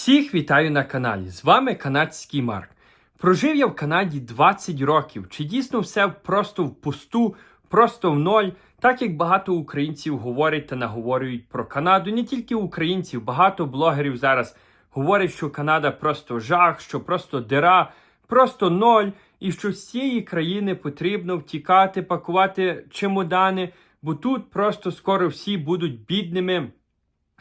Всіх вітаю на каналі. З вами канадський Марк. Прожив я в Канаді 20 років. Чи дійсно все просто в пусту, просто в ноль, так як багато українців говорять та наговорюють про Канаду, не тільки українців, багато блогерів зараз говорять, що Канада просто жах, що просто дира, просто ноль, і що з цієї країни потрібно втікати, пакувати чемодани, бо тут просто скоро всі будуть бідними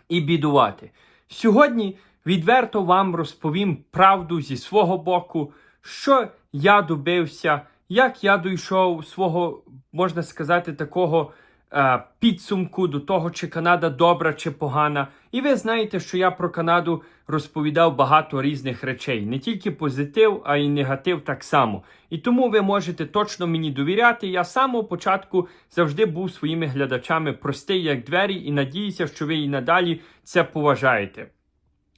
і бідувати. Сьогодні відверто вам розповім правду зі свого боку, що я добився, як я дійшов свого, можна сказати, такого е, підсумку до того, чи Канада добра чи погана. І ви знаєте, що я про Канаду розповідав багато різних речей, не тільки позитив, а й негатив так само. І тому ви можете точно мені довіряти. Я з самого початку завжди був своїми глядачами простий, як двері, і надіюся, що ви і надалі це поважаєте.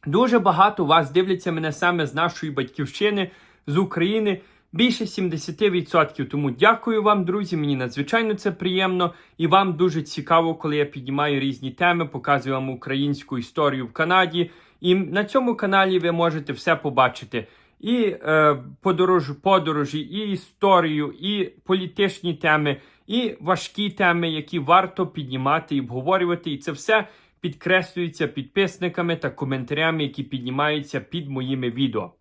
Дуже багато вас дивляться мене саме з нашої батьківщини, з України. Більше 70%. Тому дякую вам, друзі. Мені надзвичайно це приємно і вам дуже цікаво, коли я піднімаю різні теми, показую вам українську історію в Канаді. І на цьому каналі ви можете все побачити. І е, подорож, подорожі, і історію, і політичні теми, і важкі теми, які варто піднімати і обговорювати. І це все підкреслюється підписниками та коментарями, які піднімаються під моїми відео.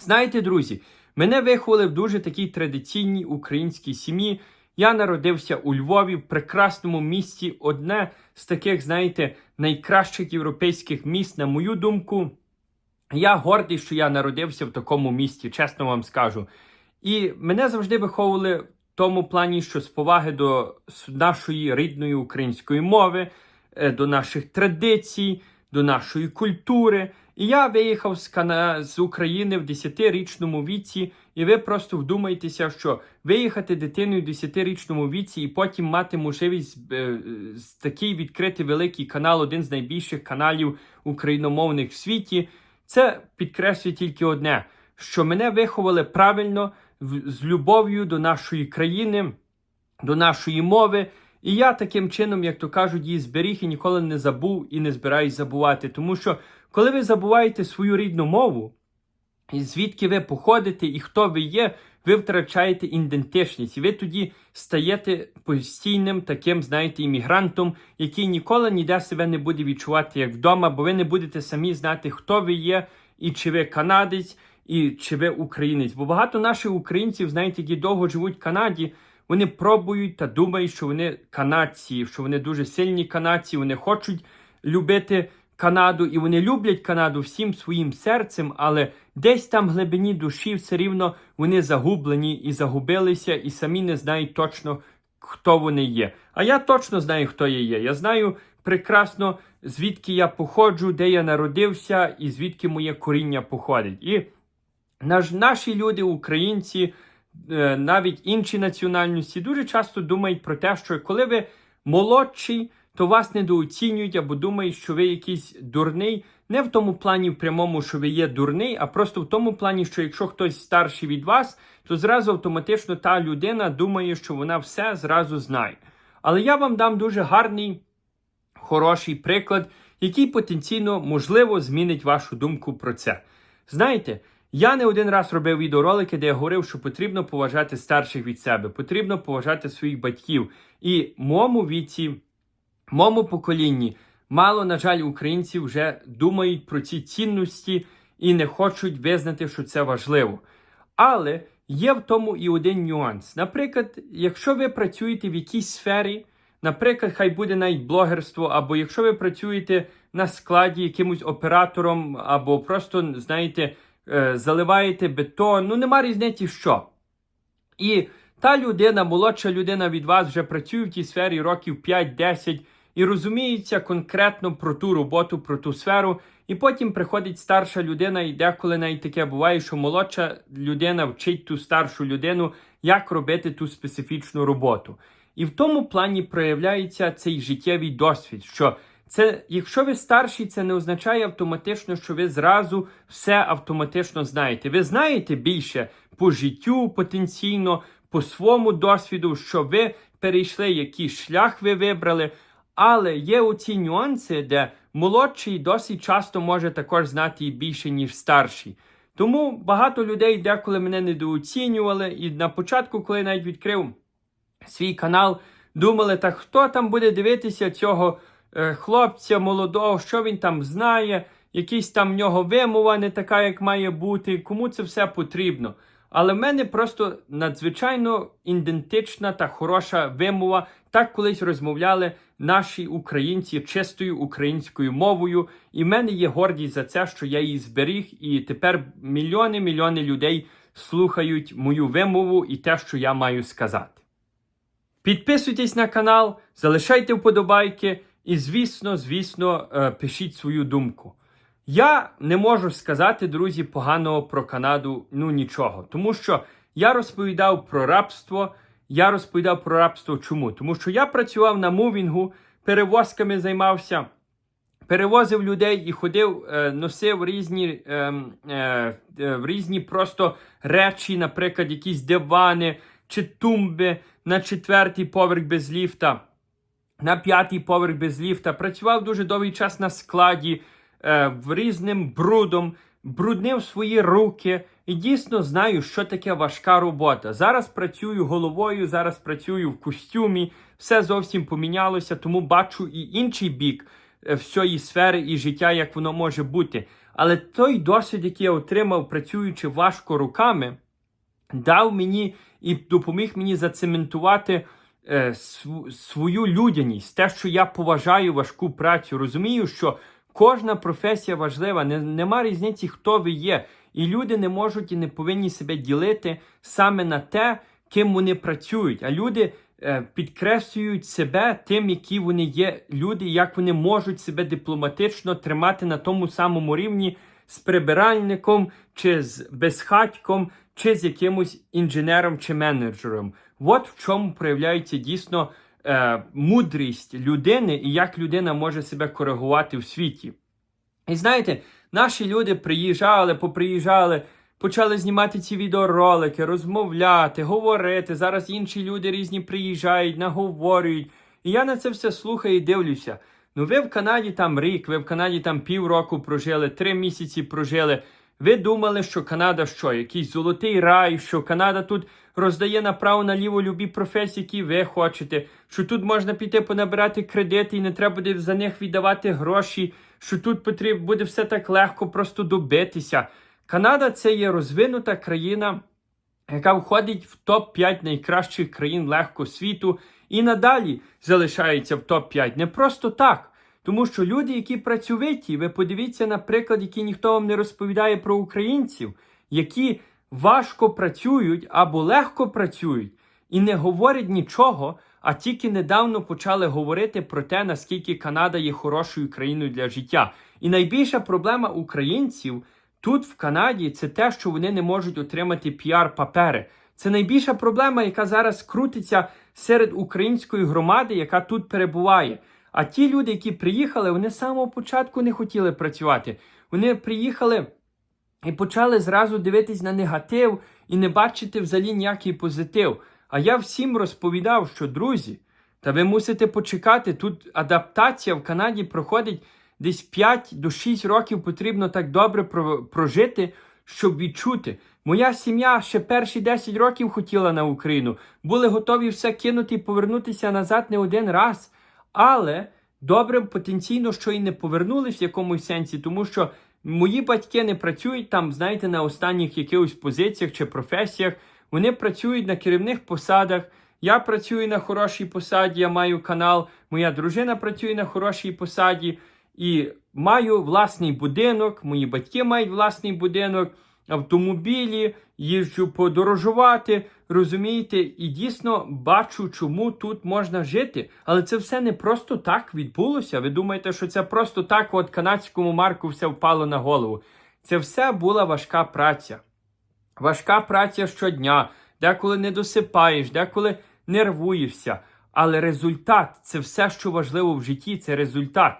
Знаєте, друзі, мене виховали в дуже такій традиційній українській сім'ї. Я народився у Львові в прекрасному місті, одне з таких, знаєте, найкращих європейських міст, на мою думку. Я гордий, що я народився в такому місті, чесно вам скажу. І мене завжди виховували в тому плані, що з поваги до нашої рідної української мови, до наших традицій, до нашої культури. І я виїхав з Кана... з України в 10-річному віці, і ви просто вдумайтеся, що виїхати дитиною в 10-річному віці і потім мати можливість е, з такий відкрити великий канал, один з найбільших каналів україномовних в світі. Це підкреслює тільки одне: що мене виховали правильно з любов'ю до нашої країни, до нашої мови. І я таким чином, як то кажуть, її зберіг і ніколи не забув і не збираюсь забувати. Тому що, коли ви забуваєте свою рідну мову, і звідки ви походите і хто ви є, ви втрачаєте ідентичність. І ви тоді стаєте постійним таким, знаєте, іммігрантом, який ніколи ніде себе не буде відчувати як вдома, бо ви не будете самі знати, хто ви є, і чи ви канадець, і чи ви українець. Бо багато наших українців, знаєте, які довго живуть в Канаді, вони пробують та думають, що вони канадці, що вони дуже сильні канадці, вони хочуть любити Канаду, і вони люблять Канаду всім своїм серцем, але десь там в глибині душі все рівно вони загублені і загубилися, і самі не знають точно, хто вони є. А я точно знаю, хто я є. Я знаю прекрасно, звідки я походжу, де я народився, і звідки моє коріння походить. І наш, наші люди, українці, навіть інші національності, дуже часто думають про те, що коли ви молодший, то вас недооцінюють або думають, що ви якийсь дурний. Не в тому плані в прямому, що ви є дурний, а просто в тому плані, що якщо хтось старший від вас, то зразу автоматично та людина думає, що вона все зразу знає. Але я вам дам дуже гарний, хороший приклад, який потенційно можливо змінить вашу думку про це. Знаєте, я не один раз робив відеоролики, де я говорив, що потрібно поважати старших від себе, потрібно поважати своїх батьків. І моєму віці, моєму поколінні, мало, на жаль, українців вже думають про ці цінності і не хочуть визнати, що це важливо. Але є в тому і один нюанс. Наприклад, якщо ви працюєте в якійсь сфері, наприклад, хай буде навіть блогерство, або якщо ви працюєте на складі якимось оператором, або просто, знаєте, заливаєте бетон, ну нема різниці що. І та людина, молодша людина від вас вже працює в тій сфері років 5-10 і розуміється конкретно про ту роботу, про ту сферу. І потім приходить старша людина, і деколи навіть таке буває, що молодша людина вчить ту старшу людину, як робити ту специфічну роботу. І в тому плані проявляється цей життєвий досвід, що це, якщо ви старший, це не означає автоматично, що ви зразу все автоматично знаєте. Ви знаєте більше по життю потенційно, по своєму досвіду, що ви перейшли, який шлях ви вибрали. Але є оці нюанси, де молодший досить часто може також знати і більше, ніж старший. Тому багато людей деколи мене недооцінювали, і на початку, коли навіть відкрив свій канал, думали, так хто там буде дивитися цього хлопця молодого, що він там знає, якийсь там в нього вимова не така, як має бути, кому це все потрібно. Але в мене просто надзвичайно ідентична та хороша вимова. Так колись розмовляли наші українці чистою українською мовою. І в мене є гордість за це, що я її зберіг, і тепер мільйони мільйони людей слухають мою вимову і те, що я маю сказати. Підписуйтесь на канал, залишайте вподобайки і, звісно, звісно, е, пишіть свою думку. Я не можу сказати, друзі, поганого про Канаду ну нічого. Тому що я розповідав про рабство. Я розповідав про рабство чому? Тому що я працював на мувінгу, перевозками займався, перевозив людей і ходив, е, носив різні, е, е, е, різні просто речі, наприклад, якісь дивани чи тумби на четвертий поверх без ліфта, на п'ятий поверх без ліфта. Працював дуже довгий час на складі е, різним брудом, бруднив свої руки і дійсно знаю, що таке важка робота. Зараз працюю головою, зараз працюю в костюмі, все зовсім помінялося, тому бачу і інший бік е, всієї сфери і життя, як воно може бути. Але той досвід, який я отримав, працюючи важко руками, дав мені і допоміг мені зацементувати е, св- свою людяність, те, що я поважаю важку працю. Розумію, що кожна професія важлива, не, нема різниці, хто ви є. І люди не можуть і не повинні себе ділити саме на те, ким вони працюють. А люди е, підкреслюють себе тим, які вони є люди, як вони можуть себе дипломатично тримати на тому самому рівні з прибиральником, чи з безхатьком, чи з якимось інженером чи менеджером. От в чому проявляється дійсно е, мудрість людини і як людина може себе коригувати в світі. І знаєте, наші люди приїжджали, поприїжджали, почали знімати ці відеоролики, розмовляти, говорити. Зараз інші люди різні приїжджають, наговорюють. І я на це все слухаю і дивлюся. Ну, ви в Канаді там рік, ви в Канаді там півроку прожили, три місяці прожили. Ви думали, що Канада що, якийсь золотий рай, що Канада тут роздає направо наліво любі професії, які ви хочете, що тут можна піти понабирати кредити і не треба буде за них віддавати гроші, що тут потрібно буде все так легко просто добитися. Канада це є розвинута країна, яка входить в топ-5 найкращих країн легко світу і надалі залишається в топ-5. Не просто так. Тому що люди, які працьовиті, ви подивіться, наприклад, які ніхто вам не розповідає про українців, які важко працюють або легко працюють і не говорять нічого, а тільки недавно почали говорити про те, наскільки Канада є хорошою країною для життя. І найбільша проблема українців тут в Канаді це те, що вони не можуть отримати піар-папери. Це найбільша проблема, яка зараз крутиться серед української громади, яка тут перебуває. А ті люди, які приїхали, вони з самого початку не хотіли працювати. Вони приїхали і почали зразу дивитись на негатив і не бачити взагалі ніякий позитив. А я всім розповідав, що друзі, та ви мусите почекати. Тут адаптація в Канаді проходить десь 5 до 6 років потрібно так добре прожити, щоб відчути. Моя сім'я ще перші 10 років хотіла на Україну, були готові все кинути і повернутися назад не один раз. Але добре потенційно, що і не повернулись в якомусь сенсі, тому що мої батьки не працюють там, знаєте, на останніх якихось позиціях чи професіях. Вони працюють на керівних посадах. Я працюю на хорошій посаді, я маю канал. Моя дружина працює на хорошій посаді і маю власний будинок. Мої батьки мають власний будинок, автомобілі, їжджу подорожувати, розумієте, і дійсно бачу, чому тут можна жити. Але це все не просто так відбулося. Ви думаєте, що це просто так, от канадському марку все впало на голову. Це все була важка праця. Важка праця щодня, деколи не досипаєш, деколи нервуєшся. Але результат це все, що важливо в житті, це результат.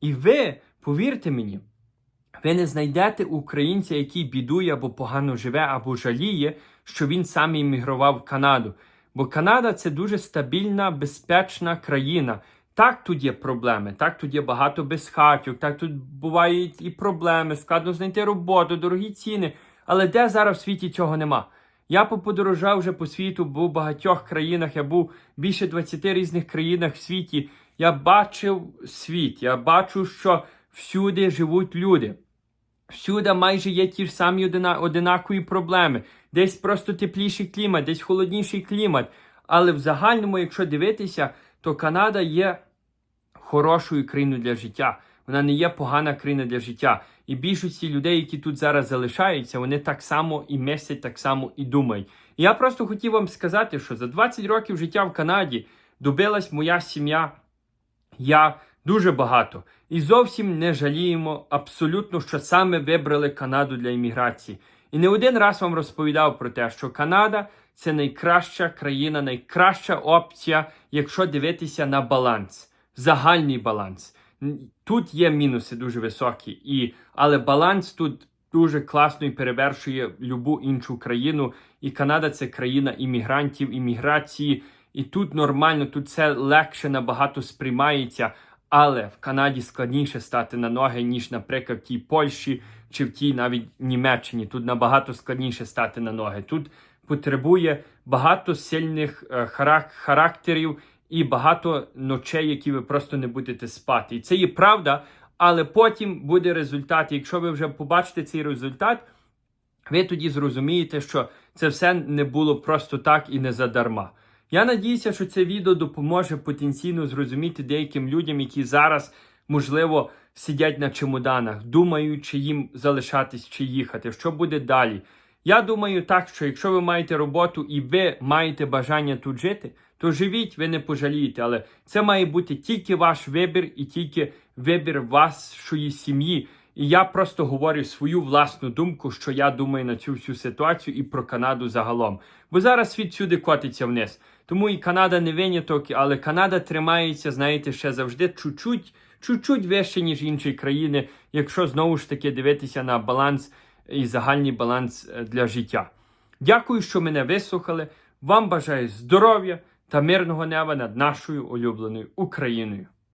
І ви, повірте мені, ви не знайдете українця, який бідує або погано живе, або жаліє, що він сам іммігрував в Канаду. Бо Канада це дуже стабільна, безпечна країна, Так, тут є проблеми, так тут є багато безхатьок, так тут бувають і проблеми, складно знайти роботу, дорогі ціни. Але де зараз в світі цього нема? Я поподорожав вже по світу, був в багатьох країнах, я був більше 20 різних країнах в світі. Я бачив світ, я бачу, що всюди живуть люди. Всюди майже є ті ж самі одинакові проблеми. Десь просто тепліший клімат, десь холодніший клімат. Але в загальному, якщо дивитися, то Канада є хорошою країною для життя. Вона не є погана країна для життя. І більшості людей, які тут зараз залишаються, вони так само і мислять, так само і думають. І я просто хотів вам сказати, що за 20 років життя в Канаді добилась моя сім'я. Я дуже багато. І зовсім не жаліємо абсолютно, що саме вибрали Канаду для імміграції. І не один раз вам розповідав про те, що Канада це найкраща країна, найкраща опція, якщо дивитися на баланс, загальний баланс. Тут є мінуси дуже високі, і, але баланс тут дуже класно і перевершує любу іншу країну. І Канада це країна іммігрантів, імміграції. І тут нормально, тут це легше набагато сприймається. Але в Канаді складніше стати на ноги, ніж, наприклад, в тій Польщі чи в тій навіть Німеччині. Тут набагато складніше стати на ноги. Тут потребує багато сильних е, характерів і багато ночей, які ви просто не будете спати. І це є правда, але потім буде результат. І Якщо ви вже побачите цей результат, ви тоді зрозумієте, що це все не було просто так і не задарма. Я надіюся, що це відео допоможе потенційно зрозуміти деяким людям, які зараз, можливо, сидять на чемоданах, думають, чи їм залишатись чи їхати, що буде далі. Я думаю так, що якщо ви маєте роботу і ви маєте бажання тут жити, то живіть, ви не пожалієте. Але це має бути тільки ваш вибір і тільки вибір вашої сім'ї. І я просто говорю свою власну думку, що я думаю на цю всю ситуацію і про Канаду загалом. Бо зараз світ сюди котиться вниз. Тому і Канада не виняток, але Канада тримається, знаєте, ще завжди чуть-чуть, чуть-чуть вище, ніж інші країни, якщо знову ж таки дивитися на баланс і загальний баланс е, для життя. Дякую, що мене вислухали. Вам бажаю здоров'я та мирного неба над нашою улюбленою Україною.